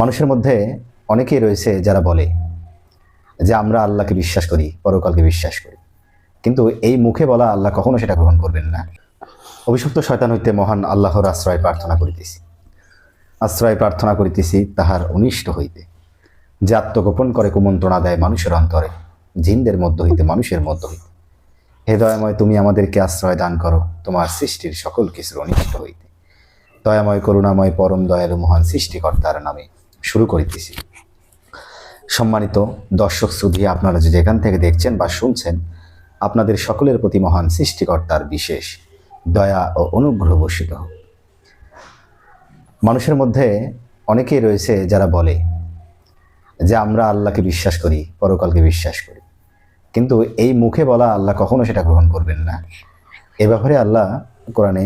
মানুষের মধ্যে অনেকেই রয়েছে যারা বলে যে আমরা আল্লাহকে বিশ্বাস করি, পরকালকে বিশ্বাস করি। কিন্তু এই মুখে বলা আল্লাহ কখনো সেটা গ্রহণ করবেন না। অভিশপ্ত শয়তান হইতে মহান আল্লাহর আশ্রয় প্রার্থনা করিতেছি। আশ্রয় প্রার্থনা করিতেছি তাহার অনিষ্ট হইতে, যে আত্মগোপন করে কুমন্ত্রণা দেয় মানুষের অন্তরে, জিনদের মধ্য হইতে মানুষের মধ্য হইতে। হে দয়াময়, তুমি আমাদেরকে আশ্রয় দান করো, তোমার সৃষ্টির সকল কিছুর অনিষ্ট হইতে। দয়াময়, করুণাময়, পরম দয়ালু মহান সৃষ্টিকর্তার নামে শুরু করিতেছি। সম্মানিত দর্শক শ্রুধি আপনারা যে যেখান থেকে দেখছেন বা শুনছেন, আপনাদের সকলের প্রতি মহান সৃষ্টিকর্তার বিশেষ দয়া ও অনুগ্রহ বর্ষিত মানুষের মধ্যে অনেকেই রয়েছে যারা বলে যে, আমরা আল্লাহকে বিশ্বাস করি, পরকালকে বিশ্বাস করি। কিন্তু এই মুখে বলা আল্লাহ কখনো সেটা গ্রহণ করবেন না। এ ব্যাপারে আল্লাহ কোরআনে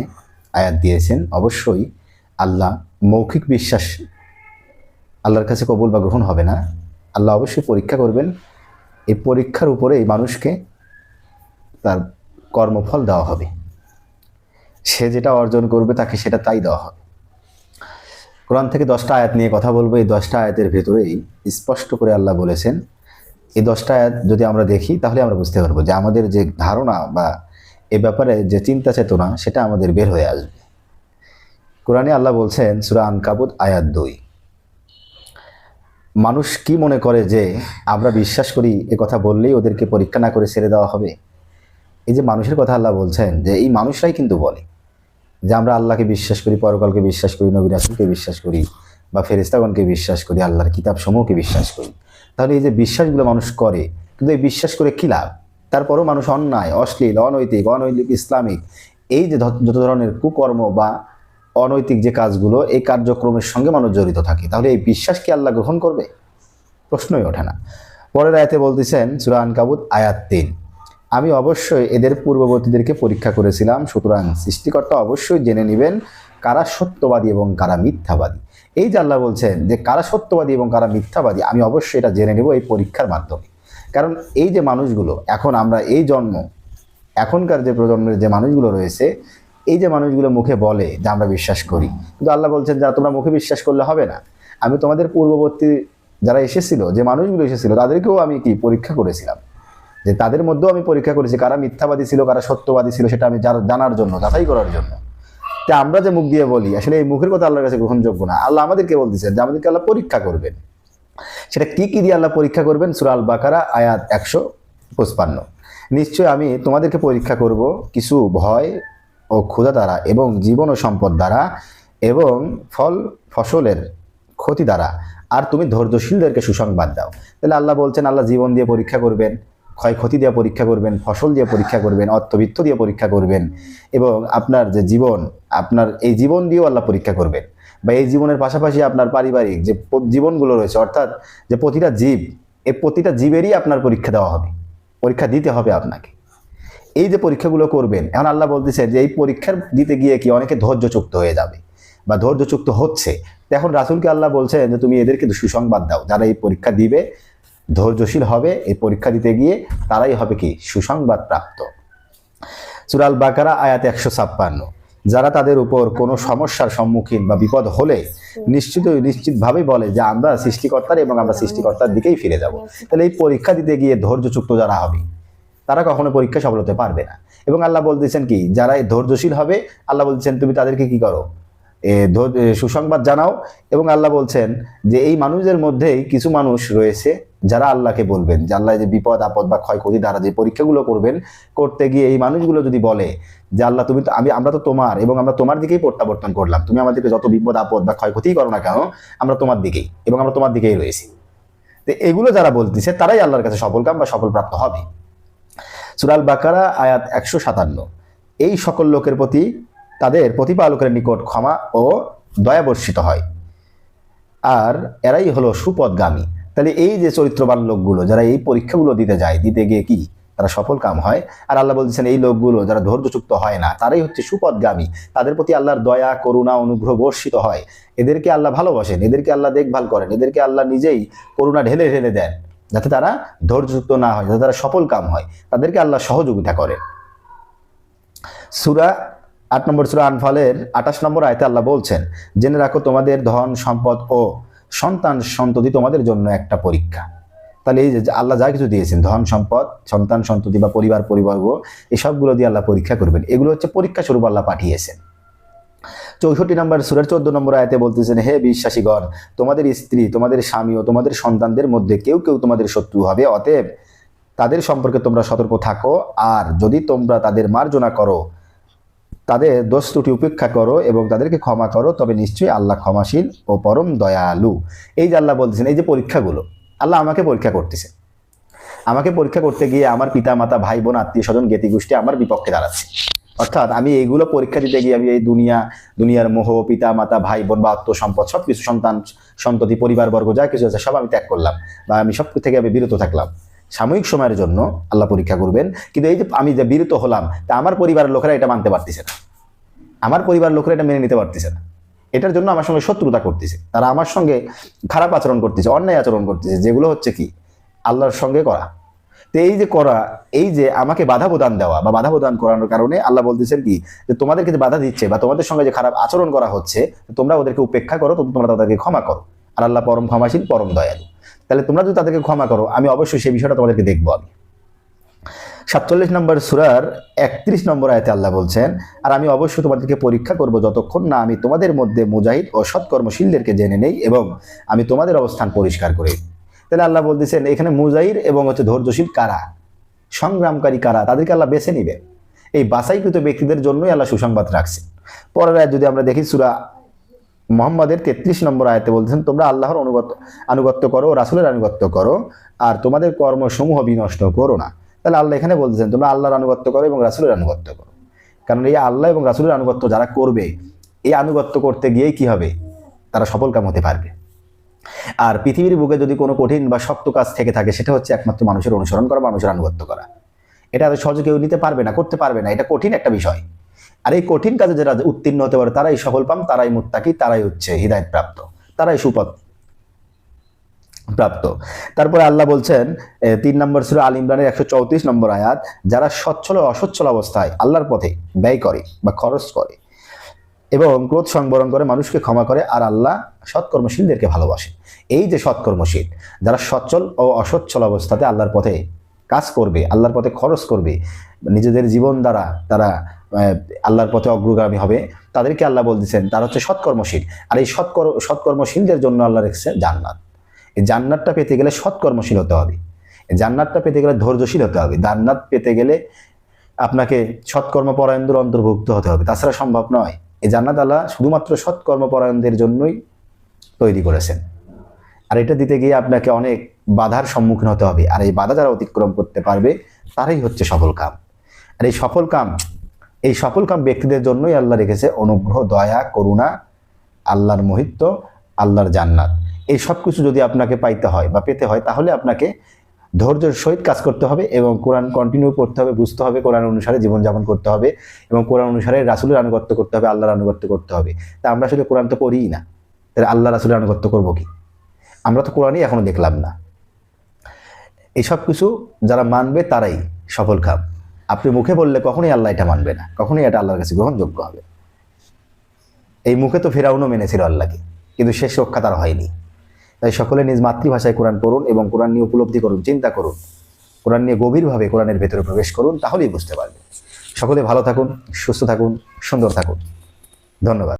আয়াত দিয়েছেন, অবশ্যই আল্লাহ মৌখিক বিশ্বাস আল্লাহর কাছে কবুল বা গ্রহণ হবে না, আল্লাহ অবশ্যই পরীক্ষা করবেন। এই পরীক্ষার উপরেই মানুষকে তার কর্মফল দেওয়া হবে। সে যেটা অর্জন করবে, তাকে সেটা তাই দেওয়া হবে। কোরআন থেকে দশটা আয়াত নিয়ে কথা বলব। এই দশটা আয়াতের ভেতরেই স্পষ্ট করে আল্লাহ বলেছেন, এই দশটা আয়াত যদি আমরা দেখি, তাহলে আমরা বুঝতে পারব যে আমাদের যে ধারণা বা এ ব্যাপারে যে চিন্তা চেতনা, সেটা আমাদের বের হয়ে আসবে। কোরআনে আল্লাহ বলছেন, সুরা আনকাবুত, আয়াত দুই। মানুষ কি মনে করে যে আমরা বিশ্বাস করি এ কথা বললেই ওদেরকে পরীক্ষা না করে ছেড়ে দেওয়া হবে? এই যে মানুষের কথা আল্লাহ বলছেন যে এই মানুষরাই কিন্তু বলে যে আমরা আল্লাহকে বিশ্বাস করি, পরকালকে বিশ্বাস করি, নবী রাসুলকে বিশ্বাস করি বা ফেরিস্তাগণকে বিশ্বাস করি, আল্লাহর কিতাব সমূহকে বিশ্বাস করি। তাহলে এই যে বিশ্বাসগুলো মানুষ করে, কিন্তু এই বিশ্বাস করে কী লাভ? তারপরও মানুষ অন্যায়, অশ্লীল, অনৈতিক অনৈতিক ইসলামিক, এই যে যত ধরনের কুকর্ম বা অনৈতিক যে কাজগুলো, এই কার্যক্রমের সঙ্গে মানুষ জড়িত থাকে। তাহলে এই বিশ্বাস কি আল্লাহ গ্রহণ করবে? প্রশ্নই ওঠে না। পরের আয়াতে বলতেছেন সুরা আনকাবুত, আয়াত তিন। আমি অবশ্যই এদের পূর্ববর্তীদেরকে পরীক্ষা করেছিলাম, সুতরাং সৃষ্টিকর্তা অবশ্যই জেনে নেবেন কারা সত্যবাদী এবং কারা মিথ্যাবাদী। এই যে আল্লাহ বলছেন যে কারা সত্যবাদী এবং কারা মিথ্যাবাদী, আমি অবশ্যই এটা জেনে নেব এই পরীক্ষার মাধ্যমে। কারণ এই যে মানুষগুলো, এখন আমরা এই জন্ম, এখনকার যে প্রজন্মের যে মানুষগুলো রয়েছে এই যে মানুষগুলো মুখে বলে যে আমরা বিশ্বাস করি, কিন্তু আল্লাহ বলছেন যারা তোমরা মুখে বিশ্বাস করলে হবে না। আমি তোমাদের পূর্ববর্তী যারা এসেছিল, যে মানুষগুলো এসেছিল, তাদেরকেও আমি কি পরীক্ষা করেছিলাম? যে তাদের মধ্যেও আমি পরীক্ষা করেছি, কারা মিথ্যাবাদী ছিল, কারা সত্যবাদী ছিল, সেটা আমি জানার জন্য, যাচাই করার জন্য। তা আমরা যে মুখ দিয়ে বলি, আসলে এই মুখের কথা আল্লাহর কাছে গ্রহণযোগ্য না। আল্লাহ আমাদেরকে বলতেছেন যে আমাদেরকে আল্লাহ পরীক্ষা করবেন। সেটা কি কি দিয়ে আল্লাহ পরীক্ষা করবেন? সুরাল বাকারা আয়াত একশো পঁচপান্ন। নিশ্চয় আমি তোমাদেরকে পরীক্ষা করব কিছু ভয় ও ক্ষুধা দ্বারা এবং জীবন ও সম্পদ দ্বারা এবং ফল ফসলের ক্ষতি দ্বারা। আর তুমি ধৈর্যশীলদেরকে সুসংবাদ দাও। তাহলে আল্লাহ বলছেন, আল্লাহ জীবন দিয়ে পরীক্ষা করবেন, ক্ষয়ক্ষতি দিয়ে পরীক্ষা করবেন, ফসল দিয়ে পরীক্ষা করবেন, অর্থবিত্ত দিয়ে পরীক্ষা করবেন এবং আপনার যে জীবন, আপনার এই জীবন দিয়েও আল্লাহ পরীক্ষা করবেন। বা এই জীবনের পাশাপাশি আপনার পারিবারিক যে জীবনগুলো রয়েছে, অর্থাৎ যে প্রতিটা জীব, এই প্রতিটা জীবেরই আপনার পরীক্ষা দেওয়া হবে। পরীক্ষা দিতে হবে আপনাকে। এই যে পরীক্ষাগুলো করবেন, এখন আল্লাহ বলতেছে যে এই পরীক্ষার দিতে গিয়ে কি অনেকে ধৈর্যচুক্ত হয়ে যাবে বা ধৈর্যচুক্ত হচ্ছে। এখন রাসুলকে আল্লাহ বলছেন যে তুমি এদেরকে সুসংবাদ দাও, যারা এই পরীক্ষা দিবে, ধৈর্যশীল হবে, এই পরীক্ষা দিতে গিয়ে তারাই হবে কি? সুসংবাদ প্রাপ্ত। সুরাল বাকারা আয়াত একশো ছাপ্পান্ন। যারা তাদের উপর কোনো সমস্যার সম্মুখীন বা বিপদ হলে নিশ্চিত নিশ্চিতভাবেই বলে যে আমরা সৃষ্টিকর্তার এবং আমরা সৃষ্টিকর্তার দিকেই ফিরে যাব। তাহলে এই পরীক্ষা দিতে গিয়ে ধৈর্যযুক্ত যারা হবে তারা কখনো পরীক্ষা সফল হতে পারবে না। এবং আল্লাহ বলতেছেন কি, যারা ধৈর্যশীল হবে, আল্লাহ বলছেন, তুমি তাদেরকে কি করো? সুসংবাদ জানাও। এবং আল্লাহ বলছেন যে, এই মানুষদের মধ্যেই কিছু মানুষ রয়েছে যারা আল্লাহকে বলবেন, যে আল্লাহ যে বিপদ, আপদ বা ক্ষয়ক্ষতি দ্বারা যে পরীক্ষাগুলো করবেন, করতে গিয়ে এই মানুষগুলো যদি বলে যে, আল্লাহ, তুমি তো, আমি, আমরা তো তোমার, এবং আমরা তোমার দিকেই প্রত্যাবর্তন করলাম, তুমি আমাদেরকে যত বিপদ, আপদ বা ক্ষয়ক্ষতিই করো না কেন, আমরা তোমার দিকেই, এবং আমরা তোমার দিকেই রয়েছি। তো এগুলো যারা বলতেছে, তারাই আল্লাহর কাছে সফলকাম বা সফলপ্রাপ্ত হবে। সুরাল বাকারা, আয়াত একশো সাতান্ন। এই সকল লোকের প্রতি তাদের প্রতিপালকের নিকট ক্ষমা ও দয়াবর্ষিত হয়। আর এরাই হলো সুপদগামী তাহলে এই যে চরিত্রবান লোকগুলো, যারা এই পরীক্ষাগুলো দিতে যায়, দিতে গিয়ে কি? তারা সফল কাম হয়। আর আল্লাহ বলছেন, এই লোকগুলো যারা ধৈর্যযুক্ত হয় না, তারাই হচ্ছে সুপদগামী তাদের প্রতি আল্লাহর দয়া, করুণা, অনুগ্রহ বর্ষিত হয়। এদেরকে আল্লাহ ভালোবাসেন, এদেরকে আল্লাহ দেখভাল করেন, এদেরকে আল্লাহ নিজেই করুণা ঢেলে ঢেলে দেন। যাতে তারা ধৈর্যযুক্ত না হয়, যাতে তারা সফল কাম হয়। তাদেরকে আল্লাহ সহযোগিতা করে। সুরা আট নম্বর, সুরা আনফালের আঠাশ নম্বর আয়তে আল্লাহ বলছেন, জেনে রাখো তোমাদের ধন, সম্পদ ও সন্তান সন্ততি তোমাদের জন্য একটা পরীক্ষা। তাহলে এই যে আল্লাহ যা কিছু দিয়েছেন, ধন, সম্পদ, সন্তান সন্ততি বা পরিবার, পরিবর্গ, এই সবগুলো দিয়ে আল্লাহ পরীক্ষা করবেন। এগুলো হচ্ছে পরীক্ষা স্বরূপ আল্লাহ পাঠিয়েছেন। চৌষট্টি নম্বর সুরের চোদ্দ নম্বর আয়তে বলতেছেন, হে বিশ্বাসীগণ, তোমাদের স্ত্রী, তোমাদের স্বামী ও তোমাদের সন্তানদের মধ্যে কেউ কেউ তোমাদের শত্রু হবে। অতএব তাদের সম্পর্কে তোমরা সতর্ক থাকো, আর যদি তোমরা তাদের মার্জনা করো, তাদের দোষ ত্রুটি উপেক্ষা করো এবং তাদেরকে ক্ষমা করো, তবে নিশ্চয়ই আল্লাহ ক্ষমাশীল ও পরম দয়ালু। এই যে আল্লাহ বলতেছেন, এই যে পরীক্ষাগুলো, আল্লাহ আমাকে পরীক্ষা করতেছে। আমাকে পরীক্ষা করতে গিয়ে আমার পিতা মাতা ভাই বোন আত্মীয় স্বজন জ্ঞাতি গোষ্ঠী আমার বিপক্ষে দাঁড়াচ্ছে। অর্থাৎ আমি এইগুলো পরীক্ষা দিতে গিয়ে আমি এই দুনিয়া, দুনিয়ার মোহ পিতা মাতা ভাই বোন বা আত্মসম্পদ সব কিছু সন্তান, সন্ততি, পরিবারবর্গ, যা কিছু আছে, সব আমি ত্যাগ করলাম বা আমি সব থেকে আমি বিরত থাকলাম। সাময়িক সময়ের জন্য আল্লাহ পরীক্ষা করবেন। কিন্তু এই যে আমি যে বিরত হলাম, তা আমার পরিবারের লোকেরা এটা মানতে পারতেছে না। আমার পরিবার লোকেরা এটা মেনে নিতে পারতেছে না। এটার জন্য আমার সঙ্গে শত্রুতা করতেছে। তারা আমার সঙ্গে খারাপ আচরণ করতেছে, অন্যায় আচরণ করতেছে। যেগুলো হচ্ছে কি? আল্লাহর সঙ্গে করা। তো এই যে করা, এই যে আমাকে বাধা প্রদান দেওয়া বা বাধা প্রদান করানোর কারণে আল্লাহ বলতেছেন কি, যে তোমাদেরকে যে বাধা দিচ্ছে বা তোমাদের সঙ্গে যে খারাপ আচরণ করা হচ্ছে, তোমরা ওদেরকে উপেক্ষা করো তোমরা তাদেরকে ক্ষমা করো। আর আল্লাহ পরম ক্ষমাশীল, পরম দয়ালু। তাহলে তোমরা যদি তাদেরকে ক্ষমা করো, আমি অবশ্যই সেই বিষয়টা তোমাদেরকে দেখব আমি। সাতচল্লিশ নম্বর সুরার একত্রিশ নম্বর আয়তে আল্লাহ বলছেন, আর আমি অবশ্যই তোমাদেরকে পরীক্ষা করব যতক্ষণ না আমি তোমাদের মধ্যে মুজাহিদ ও সৎকর্মশীলদেরকে জেনে নেই এবং আমি তোমাদের অবস্থান পরিষ্কার করি তাহলে আল্লাহ বলতেছেন, এখানে মুজাহির এবং হচ্ছে ধৈর্যশীল কারা? সংগ্রামকারী কারা? তাদেরকে আল্লাহ বেছে নিবে। এই বাছাইকৃত ব্যক্তিদের জন্যই আল্লাহ সুসংবাদ রাখছেন। পরের আয়াত যদি আমরা দেখি, সুরা মোহাম্মদের তেত্রিশ নম্বর আয়তে বলছেন তোমরা আল্লাহর অনুগত, আনুগত্য করো, রাসুলের আনুগত্য করো, আর তোমাদের কর্মসমূহ বিনষ্ট করো না। তাহলে আল্লাহ এখানে বলতেছেন, তোমরা আল্লাহর আনুগত্য করো এবং রাসুলের আনুগত্য করো। কারণ এই আল্লাহ এবং রাসুলের আনুগত্য যারা করবে, এই আনুগত্য করতে গিয়েই কি হবে? তারা সফল কাম হতে পারবে। আর পৃথিবীর বুকে যদি কোনো কঠিন বা শক্ত কাজ থেকে থাকে, সেটা হচ্ছে একমাত্র মানুষের অনুসরণ করা, মানুষের আনুগত্য করা। এটা এত সহজে কেউ নিতে পারবে না, করতে পারবে না, এটা কঠিন একটা বিষয়। আর এই কঠিন কাজে যারা উত্তীর্ণ হতে পারে, তারাই সফল পাম, তারাই মুত্তাকি, তারাই হচ্ছে হৃদায়ত প্রাপ্ত, তারাই সুপথ প্রাপ্ত। তারপরে আল্লাহ বলছেন তিন নম্বর ছিল আল ইমরানের একশো চৌত্রিশ নম্বর আয়াত, যারা সচ্ছল ও অসচ্ছল অবস্থায় আল্লাহর পথে ব্যয় করে বা খরচ করে এবং ক্রোধ সংবরণ করে মানুষকে ক্ষমা করে আর আল্লাহ সৎকর্মশীলদেরকে ভালোবাসে। এই যে সৎকর্মশীল, যারা সচ্ছল ও অসচ্ছল অবস্থাতে আল্লাহর পথে কাজ করবে, আল্লাহর পথে খরচ করবে, নিজেদের জীবন দ্বারা তারা আল্লাহর পথে অগ্রগামী হবে, তাদেরকে আল্লাহ বলতেছেন, তারা হচ্ছে সৎকর্মশীল। আর এই সৎকর, সৎকর্মশীলদের জন্য আল্লাহ রেখেছে জান্নাত। এই জান্নাতটা পেতে গেলে সৎকর্মশীল হতে হবে। জান্নাতটা পেতে গেলে ধৈর্যশীল হতে হবে। জান্নাত পেতে গেলে আপনাকে সৎকর্মপরায়ণদের অন্তর্ভুক্ত হতে হবে। তাছাড়া সম্ভব নয়। এই জান্নাত আল্লাহ শুধুমাত্র সৎকর্মপরায়ণদের জন্যই তৈরি করেছেন। আর এটা দিতে গিয়ে আপনাকে অনেক বাধার সম্মুখীন হতে হবে। আর এই বাধা যারা অতিক্রম করতে পারবে, তারাই হচ্ছে সফল কাম। আর এই সফল কাম, এই সফল কাম ব্যক্তিদের জন্যই আল্লাহ রেখেছে অনুগ্রহ, দয়া, করুণা, আল্লাহর মহিত্ব আল্লাহর জান্নাত। এই সব কিছু যদি আপনাকে পাইতে হয় বা পেতে হয়, তাহলে আপনাকে ধৈর্যের সহিত কাজ করতে হবে এবং কোরআন কন্টিনিউ করতে হবে, বুঝতে হবে কোরআন অনুসারে জীবনযাপন করতে হবে এবং কোরআন অনুসারে রাসুলের আনুগত্য করতে হবে, আল্লাহর আনুগত্য করতে হবে। তা আমরা আসলে কোরআন তো পড়িই না। তাহলে আল্লাহ রাসুলের আনুগত্য করব কি? আমরা তো কোরআনই এখনও দেখলাম না। এই সব কিছু যারা মানবে তারাই সফল কাম আপনি মুখে বললে কখনোই আল্লাহ এটা মানবে না, কখনোই এটা আল্লাহর কাছে গ্রহণযোগ্য হবে। এই মুখে তো ফেরাউনও মেনেছিল আল্লাহকে, কিন্তু শেষ রক্ষা তার হয়নি। তাই সকলে নিজ মাতৃভাষায় কোরআন পড়ুন এবং কোরআন নিয়ে উপলব্ধি করুন, চিন্তা করুন। কোরআন নিয়ে গভীরভাবে কোরআনের ভেতরে প্রবেশ করুন, তাহলেই বুঝতে পারবে সকলে ভালো থাকুন, সুস্থ থাকুন, সুন্দর থাকুন। ধন্যবাদ।